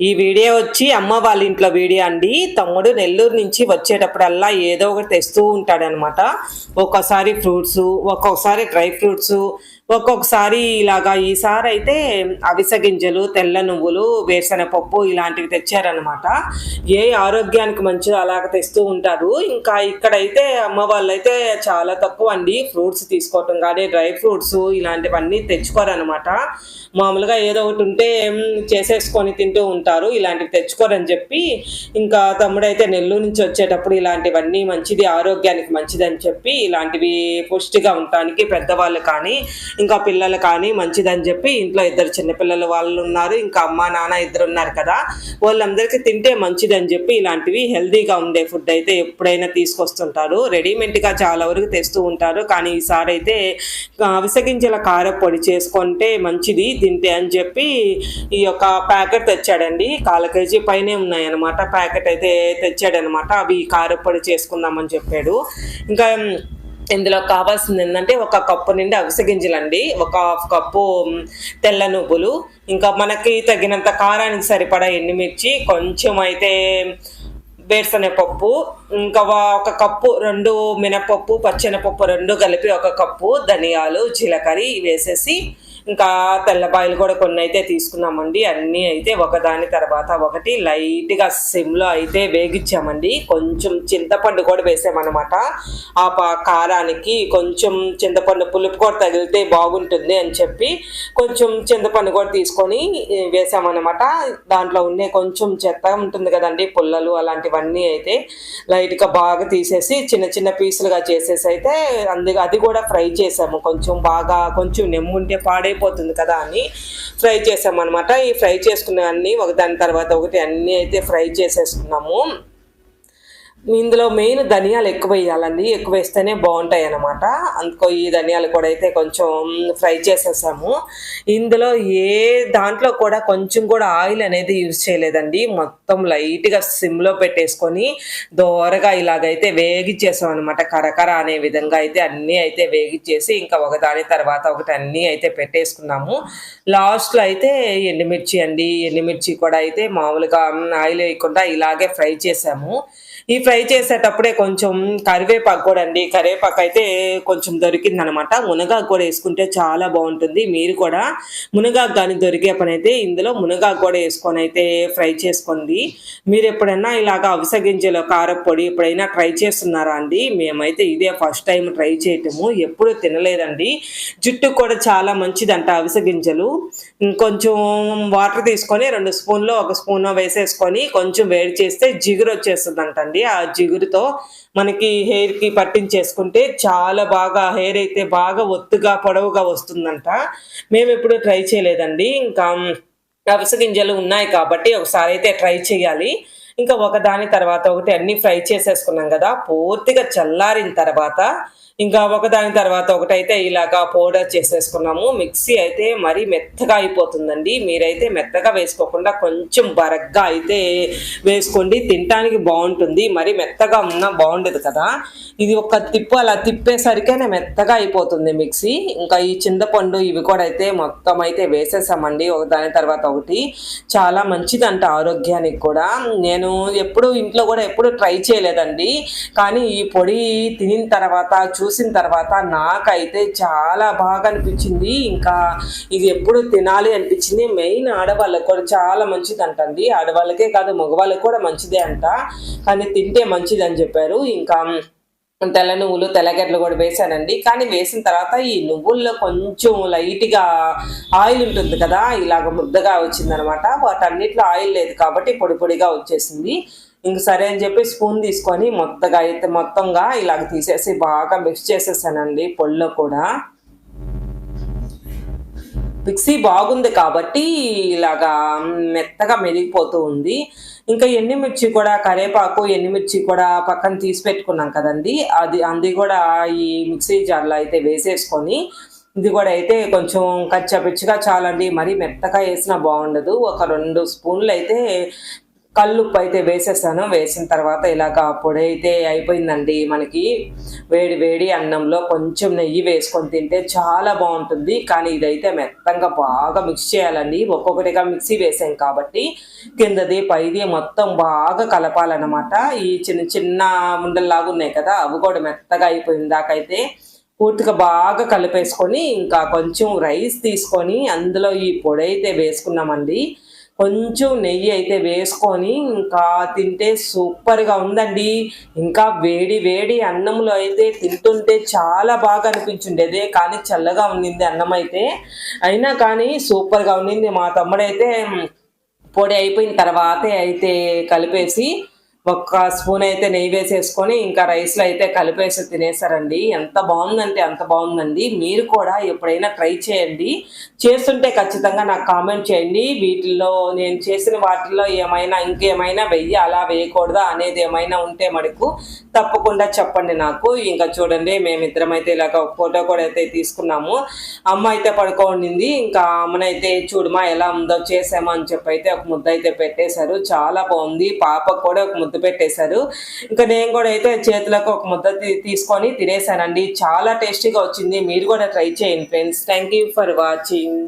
ఈ వీడియో వచ్చి అమ్మ వాళ్ళ ఇంట్లో వీడియో అండి. తమ్ముడు నెల్లూరు నుంచి వచ్చేటప్పుడల్లా ఏదో ఒకటి తెస్తూ ఉంటాడనమాట. ఒక్కోసారి ఫ్రూట్స్ ఒక్కొక్కసారి డ్రై ఫ్రూట్స్ ఒక్కొక్కసారి ఇలాగా ఈసారి అయితే అవిసె గింజలు తెల్ల నువ్వులు వేరుశనగపప్పు ఇలాంటివి తెచ్చారనమాట. ఏ ఆరోగ్యానికి మంచిదో అలాగ తెస్తూ ఉంటారు ఇంకా ఇక్కడైతే అమ్మ వాళ్ళైతే చాలా తక్కువ అండి. ఫ్రూట్స్ తీసుకోవటం కానీ డ్రై ఫ్రూట్స్ ఇలాంటివన్నీ తెచ్చుకోరనమాట. మామూలుగా ఏదో ఒకటి ఉంటే చేసేసుకొని తింటూ ఉంటారు. ఇలాంటివి తెచ్చుకోరని చెప్పి ఇంకా తమ్ముడైతే నెల్లూరు నుంచి వచ్చేటప్పుడు ఇలాంటివన్నీ మంచిది ఆరోగ్యానికి మంచిదని చెప్పి ఇలాంటివి పుష్టిగా ఉండటానికి పెద్దవాళ్ళు కానీ ఇంకా పిల్లలు కానీ మంచిదని చెప్పి ఇంట్లో ఇద్దరు చిన్నపిల్లలు వాళ్ళు ఉన్నారు ఇంకా అమ్మ నాన్న ఇద్దరు ఉన్నారు కదా వాళ్ళందరికీ తింటే మంచిదని చెప్పి ఇలాంటివి హెల్దీగా ఉండే ఫుడ్ అయితే ఎప్పుడైనా తీసుకొస్తుంటారు. రెడీమేడ్గా చాలా వరకు తెస్తూ ఉంటారు. కానీ ఈసారి అయితే విసగింజల కారపొడి చేసుకుంటే మంచిది తింటే అని చెప్పి ఈ యొక్క ప్యాకెట్ తెచ్చాడండి. కాల కేజీ పైనే ఉన్నాయన్నమాట. ప్యాకెట్ అయితే తెచ్చాడనమాట అవి కారపొడి చేసుకుందామని చెప్పాడు. ఇంకా ఇందులో కావాల్సింది ఏంటంటే ఒక కప్పు నుండి అవిసె గింజలండి. ఒక హాఫ్ కప్పు తెల్ల నువ్వులు. ఇంకా మనకి తగినంత కారానికి సరిపడా ఎండుమిర్చి కొంచెం అయితే వేరుశనగపప్పు ఇంకా ఒక కప్పు రెండు మినపప్పు పచ్చెనపప్పు రెండు కలిపి ఒక కప్పు ధనియాలు జీలకర్ర వేసేసి ఇంకా తెల్లబాయలు కూడా కొన్ని అయితే తీసుకున్నామండి. అన్నీ అయితే ఒకదాని తర్వాత ఒకటి. లైట్గా సిమ్లో అయితే వేగించామండి కొంచెం చింతపండు కూడా వేసామన్నమాట. ఆ పా కారానికి కొంచెం చింతపండు పులుపు కూడా తగిలితే బాగుంటుంది అని చెప్పి కొంచెం చింతపండు కూడా తీసుకొని వేసామన్నమాట. దాంట్లో ఉండే కొంచెం చెత్త ఉంటుంది కదండి పుల్లలు అలాంటివన్నీ అయితే లైట్గా బాగా తీసేసి చిన్న చిన్న పీసులుగా చేసేసి అయితే అందుకు అది కూడా ఫ్రై చేసాము. కొంచెం బాగా కొంచెం నెమ్ముంటే అయిపోతుంది కదా అని ఫ్రై చేసామన్నమాట. ఈ ఫ్రై చేసుకున్న ఒక ఒకదాని తర్వాత ఒకటి అన్నీ అయితే ఫ్రై చేసేసుకున్నాము. ఇందులో మెయిన్ ధనియాలు ఎక్కువ వేయాలండి. ఎక్కువ వేస్తేనే బాగుంటాయి అనమాట అందుకో ఈ ధనియాలు కూడా అయితే కొంచెం ఫ్రై చేసేసాము. ఇందులో ఏ దాంట్లో కూడా కొంచెం కూడా ఆయిల్ అనేది యూజ్ చేయలేదండి. మొత్తం లైట్గా సిమ్లో పెట్టేసుకొని దోరగా ఇలాగైతే వేగిచ్చేసాం అనమాట కరకర అనే విధంగా అయితే అన్నీ అయితే వేగిచ్చేసి ఇంకా ఒకదాని తర్వాత ఒకటి అన్నీ అయితే పెట్టేసుకున్నాము. లాస్ట్లో అయితే ఎండుమిర్చి అండి. ఎండుమిర్చి కూడా అయితే మామూలుగా ఆయిల్ వేయకుండా ఇలాగే ఫ్రై చేసాము. ఈ ఫ్రై చేసేటప్పుడే కొంచెం కరివేపాకు కూడా అండి. కరివేపాకు అయితే కొంచెం దొరికింది అనమాట మునగాకు కూడా వేసుకుంటే చాలా బాగుంటుంది. మీరు కూడా మునగాకు కానీ దొరికే పని అయితే ఇందులో మునగాకు కూడా వేసుకొని అయితే ఫ్రై చేసుకోండి. మీరు ఎప్పుడైనా ఇలాగ అవిసె గింజలు కారపొడి ఎప్పుడైనా ట్రై చేస్తున్నారా అండి? మేమైతే ఇదే ఫస్ట్ టైం ట్రై చేయటము. ఎప్పుడు తినలేదండి. జుట్టు కూడా చాలా మంచిదంట అవిసె గింజలు. కొంచెం వాటర్ తీసుకొని రెండు స్పూన్లో ఒక స్పూన్ వేసేసుకొని కొంచెం వేడి చేస్తే జిగురు వచ్చేస్తుంది ఉంటుంది ఆ జిగురుతో మనకి హెయిర్కి పట్టించేసుకుంటే చాలా బాగా హెయిర్ అయితే బాగా ఒత్తుగా పొడవుగా వస్తుందంట. మేము ఎప్పుడూ ట్రై చేయలేదండి. ఇంకా అవిసె గింజలు ఉన్నాయి కాబట్టి ఒకసారి అయితే ట్రై చేయాలి. ఇంకా ఒకదాని తర్వాత ఒకటి అన్ని ఫ్రై చేసేసుకున్నాం కదా పూర్తిగా చల్లారిన తర్వాత ఇంకా ఒకదాని తర్వాత ఒకటైతే ఇలాగా పౌడర్ చేసేసుకున్నాము. మిక్సీ అయితే మరీ మెత్తగా అయిపోతుందండి. మీరైతే మెత్తగా వేసుకోకుండా కొంచెం బరగ్గా అయితే వేసుకోండి. తినటానికి బాగుంటుంది. మరి మెత్తగా ఉన్నా బాగుండదు కదా. ఇది ఒక తిప్పు అలా తిప్పేసరికైనా మెత్తగా అయిపోతుంది మిక్సీ. ఇంకా ఈ చింతపండు ఇవి కూడా అయితే మొత్తం అయితే వేసేసామండి. ఒకదాని తర్వాత ఒకటి. చాలా మంచిదంట ఆరోగ్యానికి కూడా. నేను నేను ఎప్పుడు ఇంట్లో కూడా ఎప్పుడు ట్రై చేయలేదండి. కానీ ఈ పొడి తినిన తర్వాత చూసిన తర్వాత నాకైతే చాలా బాగా అనిపించింది. ఇంకా ఇది ఎప్పుడు తినాలి అనిపించింది. మెయిన్ ఆడవాళ్ళకి కూడా చాలా మంచిది అంటండి ఆడవాళ్ళకే కాదు మగవాళ్ళకి కూడా మంచిదే అంట. కానీ తింటే మంచిది అని చెప్పారు. ఇంకా తెల్ల నువ్వులు తెల్లగడ్డలు కూడా వేసానండి కానీ వేసిన తర్వాత ఈ నువ్వుల్లో కొంచెం లైట్గా ఆయిల్ ఉంటుంది కదా ఇలాగ ముద్దగా వచ్చిందనమాట. వాటన్నిటిలో ఆయిల్ లేదు కాబట్టి పొడి పొడిగా వచ్చేసింది. ఇంక సరే అని చెప్పి స్పూన్ తీసుకొని మొత్తగా అయితే మొత్తంగా ఇలాగ తీసేసి బాగా మిక్స్ చేసేసానండి పొడిలో కూడా. మిక్సీ బాగుంది కాబట్టి ఇలాగా మెత్తగా మెరిగిపోతూ ఉంది. ఇంకా ఎండుమిర్చి కూడా కరేపాకు ఎండుమిర్చి కూడా పక్కన తీసి పెట్టుకున్నాం కదండి. అది అది కూడా ఈ మిక్సీ జార్లో అయితే వేసేసుకొని ఇది కూడా అయితే కొంచెం కచ్చపిచ్చిగా చాలండి. మరీ మెత్తగా వేసినా బాగుండదు. ఒక రెండు స్పూన్లు అయితే కల్లుప్పు అయితే వేసేసాను. వేసిన తర్వాత ఇలాగ పొడి అయితే అయిపోయిందండి మనకి. వేడి వేడి అన్నంలో కొంచెం నెయ్యి వేసుకొని తింటే చాలా బాగుంటుంది. కానీ ఇదైతే మెత్తంగా బాగా మిక్స్ చేయాలండి. ఒక్కొక్కటిగా మిక్సీ వేసాం కాబట్టి కిందది పైది మొత్తం బాగా కలపాలన్నమాట. ఈ చిన్న చిన్న ఉండల్లాగా ఉన్నాయి కదా అవి కూడా మెత్తగా అయిపోయిందాకైతే పూర్తిగా బాగా కలిపేసుకొని ఇంకా కొంచెం రైస్ తీసుకొని అందులో ఈ పొడి అయితే వేసుకున్నామండి. కొంచెం నెయ్యి అయితే వేసుకొని ఇంకా తింటే సూపర్గా ఉందండి. ఇంకా వేడి వేడి అన్నంలో అయితే తింటుంటే చాలా బాగా అనిపించుండేది. కానీ చల్లగా ఉండింది అన్నం అయితే. అయినా కానీ సూపర్గా ఉండింది మా తమ్ముడైతే. పొడి అయిపోయిన తర్వాతే అయితే కలిపేసి ఒక్క స్పూన్ అయితే నెయ్యి వేసేసుకొని ఇంకా రైస్లో అయితే కలిపేసి తినేసారండి ఎంత బాగుందంటే అంత బాగుందండి. మీరు కూడా ఎప్పుడైనా ట్రై చేయండి. చేస్తుంటే ఖచ్చితంగా నాకు కామెంట్ చేయండి. వీటిల్లో నేను చేసిన వాటిల్లో ఏమైనా ఇంకేమైనా వెయ్యి అలా వేయకూడదా అనేది ఏమైనా ఉంటే మటుకు తప్పకుండా చెప్పండి నాకు. ఇంకా చూడండి మేమిద్దరం అయితే ఇలాగ ఒక ఫోటో కూడా అయితే తీసుకున్నాము. అమ్మ అయితే పడుకోండింది ఇంకా అమ్మనైతే చూడమా ఎలా ఉందో చేసామా అని చెప్పి అయితే ఒక ముద్ద అయితే పెట్టేశారు. చాలా బాగుంది. పాప కూడా ఒక ముద్ద పెట్టేశారు ఇంకా నేను కూడా అయితే చేతులకు ఒక ముద్ద తీసుకొని తినేసానండి చాలా టేస్టీగా వచ్చింది. మీరు కూడా ట్రై చేయండి friends. Thank you for watching.